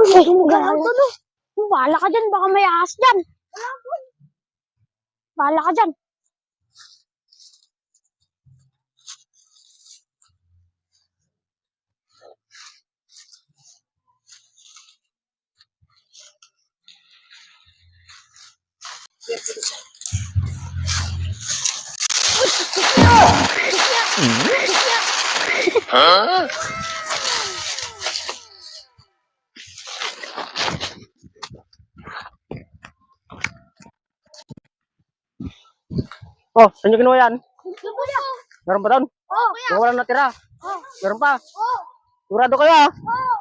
Uy, Ay, galaw ko no. Bahala ka dyan, baka may ahas dyan. Bahala ka dyan. Huh? Oh, sunyikin mo yan. Meron pa doon? Oh, wala natira. Oh. Meron pa? Oh. Sigurado kayo Oh.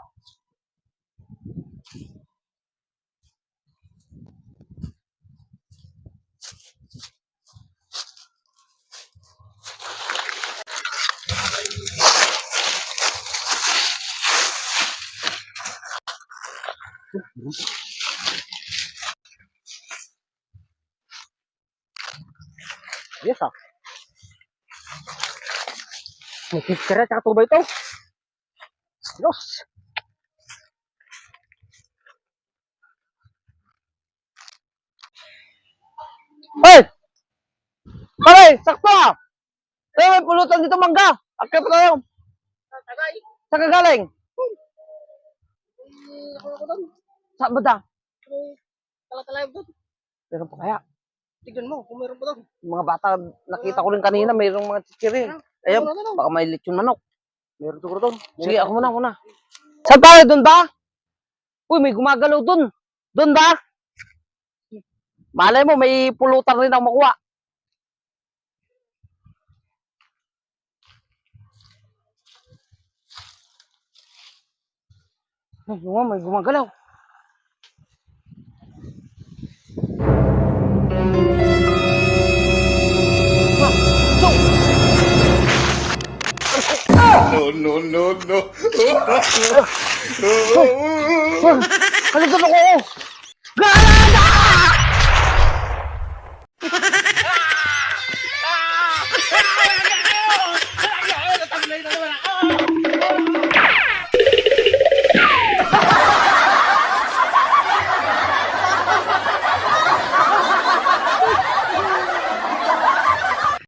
Thank you. biasa, ah. May fifty. Los. hei, Pare, sakto! Tayo may pulutan dito mangga. Akit pa tayo. galeng, Sa kagaling. Sa bata. Kalakalay doon. Pero? Tignan mo, kung meron pa. Yung mga bata, nakita ko rin kanina, mayroong mga chichiri. Ayan, baka may lechon manok. Meron siguro doon. Sige, ako muna, ako muna. Saan tayo? Doon ba? Uy, may gumagalaw doon. Doon ba? Malay mo, may pulutan rin ako makuha. Ay, yung may gumagalaw. No, no, no, no. Kalitan ako!